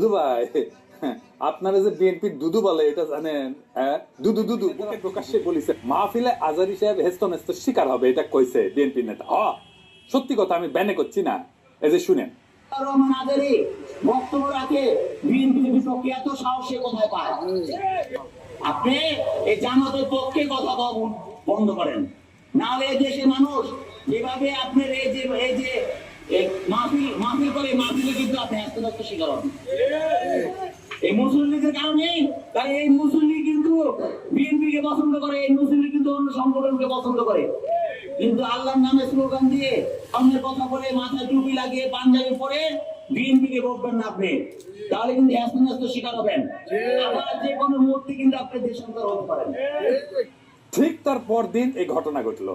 দুদু ভাই, আপনারা যে বিএনপির দুদু বলে, এটা জানেন হ্যাঁ? দুদু দুদু বুকে প্রকাশ্যে বলিছে, মাহফিলে আজারি সাহেব হেস্ত নেস্ত শিকার হবে এটা কইছে বিএনপির নেতা। হ, সত্যি কথা, আমি ব্যানে করছি না। এই যে শুনেন। আপনি এই জামাতের পক্ষে কথা বন্ধ করেন। নাহলে দেশের মানুষ যেভাবে আপনার এই যে এই যে এই মাহফিল মাহফিল করে মাহফিলে কিন্তু আপনি হস্তদত্ত শিকার হন। এই মুসলিম কারণে তাই এই মুসলিম কিন্তু বিএনপি কে পছন্দ করে এই মুসলিম কিন্তু অন্য সংগঠনকে পছন্দ করে। কিন্তু আল্লাহর নামে স্লোগান দিয়ে অন্যের কথা বলে মাথায় টুপি লাগিয়ে পাঞ্জাবি পরে বিএনপি কে বলবেন না আপনি। তাহলে কিন্তু হ্যাস্ত শিকার হবেন। আবার যে কোনো মুহূর্তে কিন্তু আপনি দেশান্তর হতে পারেন। ঠিক তার পর দিন এই ঘটনা ঘটলো।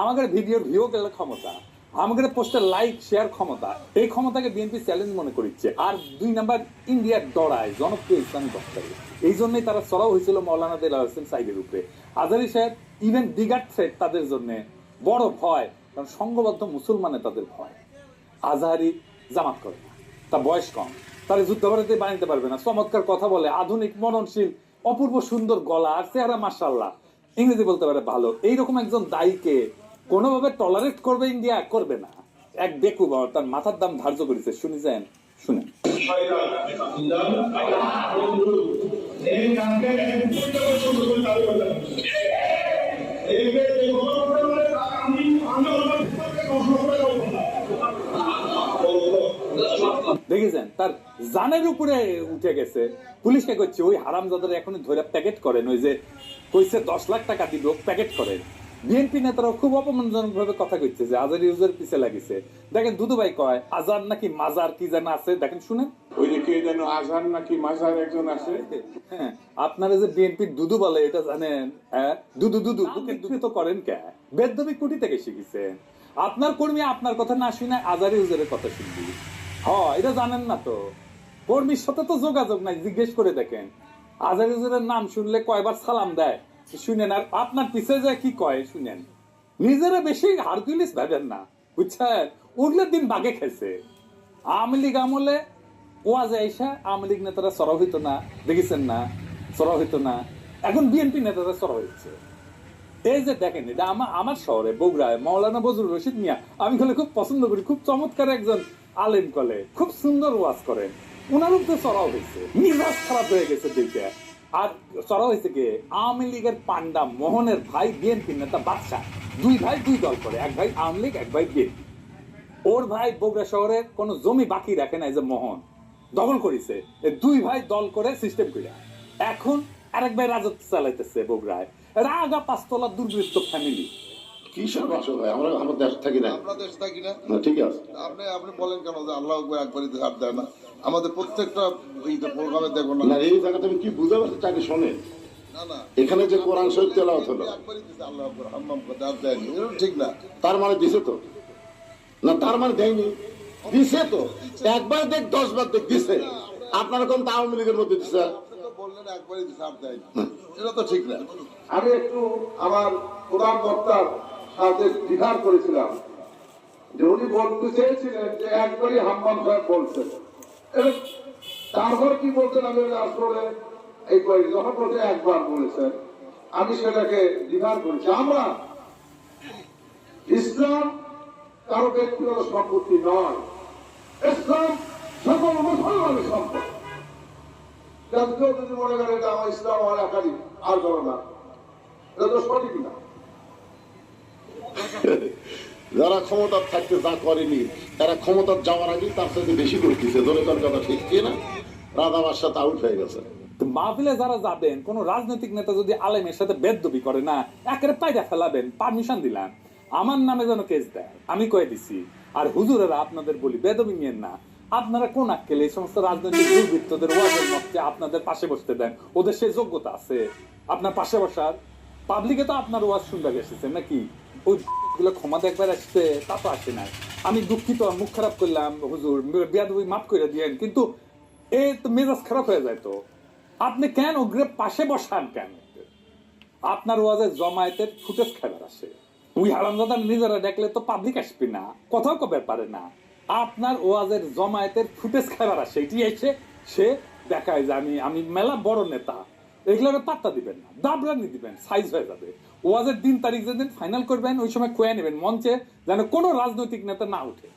আমাদের ভিডিওর ভিউ গেলে ক্ষমতা, আমাদের পোস্টের লাইক শেয়ার ক্ষমতা, এই ক্ষমতাকে বিএনপি চ্যালেঞ্জ মনে করছে আর দুই নাম্বার ইন্ডিয়ার দড়ায়, জনপ্রিয় ইসলামী বক্তারে এই জন্যই তারা চড়াও হয়েছিল মৌলানা দেলা হোসেন সাইদের উপরে। আজারি সাহেব ইভেন দিগার থ্রেট তাদের জন্য, বড় ভয়, কারণ সংঘবদ্ধ মুসলমানে তাদের ভয়। আজহারি জামাত করে না, তার বয়স কম, তারা যুদ্ধাপরাধী বানাইতে পারবে না, চমৎকার কথা বলে, আধুনিক মননশীল অপূর্ব সুন্দর গলা আর চেহারা মার্শাল্লাহ ইংরেজি বলতে পারে ভালো। এইরকম একজন দায়ীকে কোনোভাবে টলারেট করবে ইন্ডিয়া করবে না। এক দেখু বাবা তার মাথার দাম ধার্য করেছে, শুনেছেন? শুনেন। দেখেছেন? তার জানের উপরে উঠে গেছে। পুলিশকে করছে ওই হারাম যাদের এখন ধরে প্যাকেট করেন। ওই যে কইছে দশ লাখ টাকা দিব প্যাকেট করেন বিএনপি নেতারা খুব অপমানজনক ভাবে কথা কইছে যে আজার ইউজের পিছে লাগিছে। দেখেন দুদু ভাই কয় আজার নাকি মাজার কি যেন আছে? দেখেন শুনেন। ওই যে কে যেন আজহার নাকি মাজার একজন আছে? হ্যাঁ, আপনারা যে বিএনপির দুদু বলে এটা জানেন হ্যাঁ? দুদু দুদু বুকে দুদু তো করেন কে? বেদবি কুটি থেকে শিখেছেন আপনার কর্মী আপনার কথা না শুনে আজারি হুজুরের কথা শুনবি। হ এটা জানেন না তো। কর্মীর সাথে তো যোগাযোগ নাই জিজ্ঞেস করে দেখেন। আজারি হুজুরের নাম শুনলে কয়বার সালাম দেয়? শুনেন, আর আপনার পিছে যায় কি কয়, শুনেন। নিজেরা বেশি হারকুলিস ভাবেন না, বুঝছেন? উঠলে দিন বাগে খেয়েছে আওয়ামী লীগ আমলে ওয়াজে আইসা আওয়ামী লীগ নেতারা সরব হইতো না, দেখেছেন না? সরব হইতো না। এখন বিএনপি নেতারা সরব হচ্ছে এই যে দেখেন, এটা আমার আমার শহরে, বগুড়ায় মৌলানা বজরুল রশিদ মিয়া, আমি কলে খুব পছন্দ করি, খুব চমৎকার একজন আলেম কলে, খুব সুন্দর ওয়াজ করেন। ওনার উপরে চড়াও হয়েছে মিজাজ খারাপ হয়ে গেছে দেখে আর হয়েছে কে? আওয়ামী লীগের পান্ডা মোহনের ভাই বিএনপি নেতা বাদশাহ। দুই ভাই দুই দল করে। এক ভাই আওয়ামী লীগ এক ভাই বিএনপি। ওর ভাই বগুড়া শহরে কোনো জমি বাকি রাখে না এই যে মোহন। দখল করেছে। দুই ভাই দল করে সিস্টেম করে এখন আরেক ভাই রাজত্ব চালাইতেছে বগুড়ায়। রাগা পাঁচতলা দুর্বৃত্ত ফ্যামিলি ভাই? আমরা আমরা দেশ থাকি না। আমরা দেশ থাকি না। না, ঠিক আছে। আপনি আপনি বলেন কেন যে আল্লাহ আকবর একবারই দেয় না? আমাদের প্রত্যেকটা প্রোগ্রামে দেখব না। এই জায়গাতে আমি কি বুঝতে পারছি তাকে শোনেন। না না। এখানে যে কোরআন শরীফ তেলাওয়াত হলো। ঠিক না। তার মানে দিছে তো। না তার মানে দেয়নি। দিছে তো। একবার দেখ দশ বার দেখ দিছে। আপনার কোন আওয়ামী লীগের মধ্যে দিছে? বললেন একবারই দিছে দেয়নি। এটা তো ঠিক না। আমি একটু আমার প্রধান বক্তার সাথে দ্বিধার করেছিলাম যে উনি বলতে চেয়েছিলেন যে একবারই হাম্মাম সাহেব বলছেন। তারপর কি বলছেন আমি আসলে এই বলছে একবার বলেছেন, আমি সেটাকে দ্বিধার করেছি। আমরা ইসলাম কারও ব্যক্তিগত সম্পত্তি নয়। ইসলাম সকল মুসলমানের সম্পত্তি কেউ যদি মনে করে এটা আমার ইসলাম আমার একাধিক, আর করো না, এটা তো সঠিক না। যারা ক্ষমতার থাকতে যা করেনি, তারা ক্ষমতার যাওয়ার আগে তার সাথে বেশি করতেছে দলে তার কথা ঠিক কি না? রাধা বাদশাহ আউট হয়ে গেছে। মাহফিলে যারা যাবেন, কোন রাজনৈতিক নেতা যদি আলেমের সাথে বেদবি করে না, একেবারে পায়রা ফেলাবেন পারমিশন দিলাম। আমার নামে যেন কেস দেয়, আমি কয়ে দিছি। আর হুজুরেরা আপনাদের বলি, বেদবি না। আপনারা কোন আক্কেল এই সমস্ত রাজনৈতিক দুর্বৃত্তদের ওয়াজের মধ্যে আপনাদের পাশে বসতে দেন? ওদের সেই যোগ্যতা আছে। আপনার পাশে বসার। পাবলিকে তো আপনার ওয়াজ শুনবে এসেছে নাকি? ওই গুলো ক্ষমা দেখবার আসছে তা তো আসে নাই। আমি দুঃখিত, মুখ খারাপ করলাম, হুজুর, বিয়াদবি মাফ করে দিয়েন, কিন্তু এ তো মেজাজ খারাপ হয়ে যায় তো। আপনি কেন ওগ্রে পাশে বসান কেন? আপনার ওয়াজে জমায়েতের ফুটেজ খাবার আসে ওই হারামজাদা নিজেরা দেখলে তো পাবলিক আসবে না, কথাও কবে পারে না। আপনার ওয়াজের জমায়েতের ফুটেজ খাবার আসে এটি এসে সে দেখায় যে আমি আমি মেলা বড় নেতা। এগুলোর পাত্তা দিবেন না দাবরানি দিবেন সাইজ হয়ে যাবে। ওয়াজের দিন তারিখ যেদিন ফাইনাল করবেন, ওই সময় কয়ে নেবেন, মঞ্চে যেন কোনো রাজনৈতিক নেতা না উঠে।